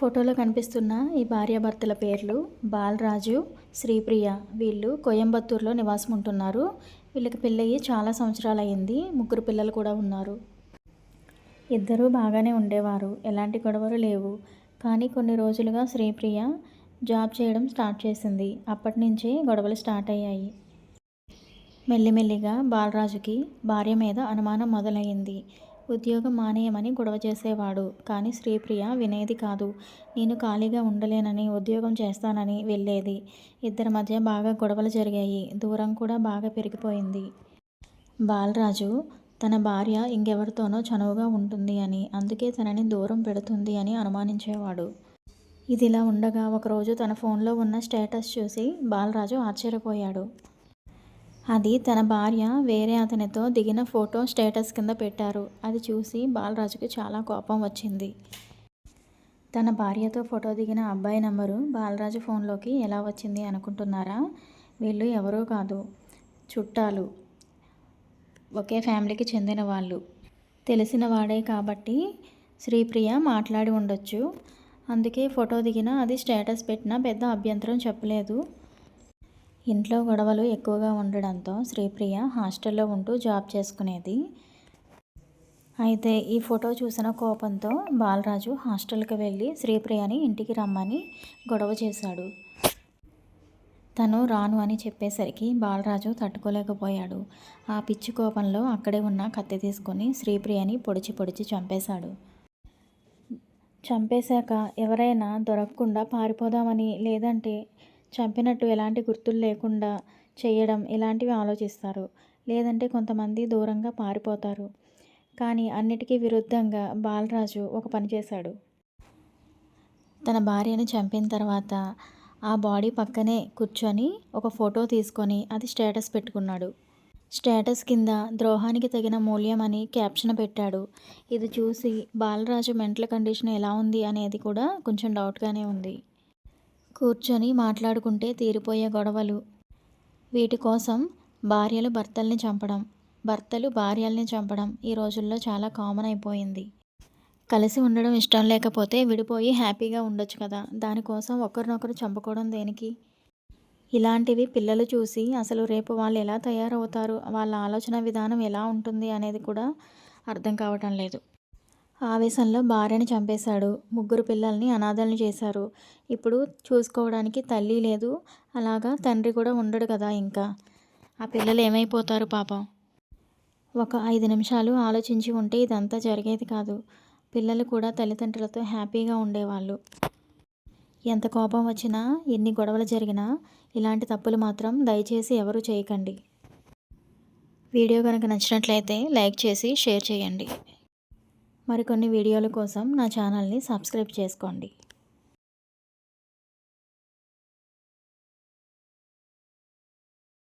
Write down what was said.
ఫోటోలో కనిపిస్తున్న ఈ భార్యాభర్తల పేర్లు బాలరాజు శ్రీప్రియ. వీళ్ళు కోయంబత్తూరులో నివాసం ఉంటున్నారు వీళ్ళకి పెళ్ళయ్యి చాలా సంవత్సరాలు అయింది ముగ్గురు పిల్లలు కూడా ఉన్నారు. ఇద్దరూ బాగానే ఉండేవారు. ఎలాంటి గొడవలు లేవు. కానీ కొన్ని రోజులుగా శ్రీప్రియ జాబ్ చేయడం స్టార్ట్ చేసింది. అప్పటి నుంచే గొడవలు స్టార్ట్ అయ్యాయి. మెల్లిమెల్లిగా బాలరాజుకి భార్య మీద అనుమానం మొదలయ్యింది. ఉద్యోగం మానేయమని గొడవ చేసేవాడు. కానీ శ్రీప్రియ వినేది కాదు. నేను ఖాళీగా ఉండలేనని ఉద్యోగం చేస్తానని వెళ్ళేది. ఇద్దరి మధ్య బాగా గొడవలు జరిగాయి. దూరం కూడా బాగా పెరిగిపోయింది. బాలరాజు తన భార్య ఇంకెవరితోనో చనువుగా ఉంటుంది అని అందుకే తనని దూరం పెడుతుంది అని అనుమానించేవాడు. ఇదిలా ఉండగా ఒకరోజు తన ఫోన్లో ఉన్న స్టేటస్ చూసి బాలరాజు ఆశ్చర్యపోయాడు. అది తన భార్య వేరే అతనితో దిగిన ఫోటో స్టేటస్ కింద పెట్టారు. అది చూసి బాలరాజుకి చాలా కోపం వచ్చింది. తన భార్యతో ఫోటో దిగిన అబ్బాయి నంబరు బాలరాజు ఫోన్లోకి ఎలా వచ్చింది అనుకుంటున్నారా? వీళ్ళు ఎవరూ కాదు. చుట్టాలు. ఒకే ఫ్యామిలీకి చెందిన వాళ్ళు. తెలిసిన వాడే కాబట్టి శ్రీప్రియ మాట్లాడి ఉండొచ్చు. అందుకే ఫోటో దిగిన అది స్టేటస్ పెట్టినా పెద్ద అభ్యంతరం చెప్పలేదు. ఇంట్లో గొడవలు ఎక్కువగా ఉండడంతో శ్రీప్రియ హాస్టల్లో ఉంటూ జాబ్ చేసుకునేది. అయితే ఈ ఫోటో చూసిన కోపంతో బాలరాజు హాస్టల్కి వెళ్ళి శ్రీప్రియని ఇంటికి రమ్మని గొడవ చేశాడు. తను రాను అని చెప్పేసరికి బాలరాజు తట్టుకోలేకపోయాడు. ఆ పిచ్చి కోపంలో అక్కడే ఉన్న కత్తి తీసుకొని శ్రీప్రియని పొడిచి పొడిచి చంపేశాడు. చంపేశాక ఎవరైనా దొరకకుండా పారిపోదామని లేదంటే చంపినట్టు ఎలాంటి గుర్తులు లేకుండా చేయడం ఇలాంటివి ఆలోచిస్తారు. లేదంటే కొంతమంది దూరంగా పారిపోతారు. కానీ అన్నిటికీ విరుద్ధంగా బాలరాజు ఒక పని చేశాడు. తన భార్యను చంపిన తర్వాత ఆ బాడీ పక్కనే కూర్చొని ఒక ఫోటో తీసుకొని అది స్టేటస్ పెట్టుకున్నాడు. స్టేటస్ కింద ద్రోహానికి తగిన మూల్యం అని క్యాప్షన్ పెట్టాడు. ఇది చూసి బాలరాజు మెంటల్ కండిషన్ ఎలా ఉంది అనేది కూడా కొంచెం డౌట్గానే ఉంది. కూర్చొని మాట్లాడుకుంటే తీరిపోయే గొడవలు. వీటి కోసం భార్యలు భర్తల్ని చంపడం భర్తలు భార్యల్ని చంపడం ఈ రోజుల్లో చాలా కామన్ అయిపోయింది. కలిసి ఉండడం ఇష్టం లేకపోతే విడిపోయి హ్యాపీగా ఉండొచ్చు కదా. దానికోసం ఒకరినొకరు చంపుకోవడం దేనికి? ఇలాంటివి పిల్లలు చూసి అసలు రేపు వాళ్ళు ఎలా తయారవుతారు? వాళ్ళ ఆలోచన విధానం ఎలా ఉంటుంది అనేది కూడా అర్థం కావటం లేదు. ఆవేశంలో భార్యని చంపేశాడు. ముగ్గురు పిల్లల్ని అనాథల్ని చేశారు. ఇప్పుడు చూసుకోవడానికి తల్లి లేదు. అలాగా తండ్రి కూడా ఉండడు కదా ఇంకా. ఆ పిల్లలు ఏమైపోతారు పాపం? ఒక ఐదు నిమిషాలు ఆలోచించి ఉంటే ఇదంతా జరిగేది కాదు. పిల్లలు కూడా తల్లిదండ్రులతో హ్యాపీగా ఉండేవాళ్ళు. ఎంత కోపం వచ్చినా ఎన్ని గొడవలు జరిగినా ఇలాంటి తప్పులు మాత్రం దయచేసి ఎవరు చేయకండి. వీడియో కనుక నచ్చినట్లయితే లైక్ చేసి షేర్ చేయండి. మరికొన్ని వీడియోల కోసం నా ఛానల్ని సబ్స్క్రైబ్ చేసుకోండి.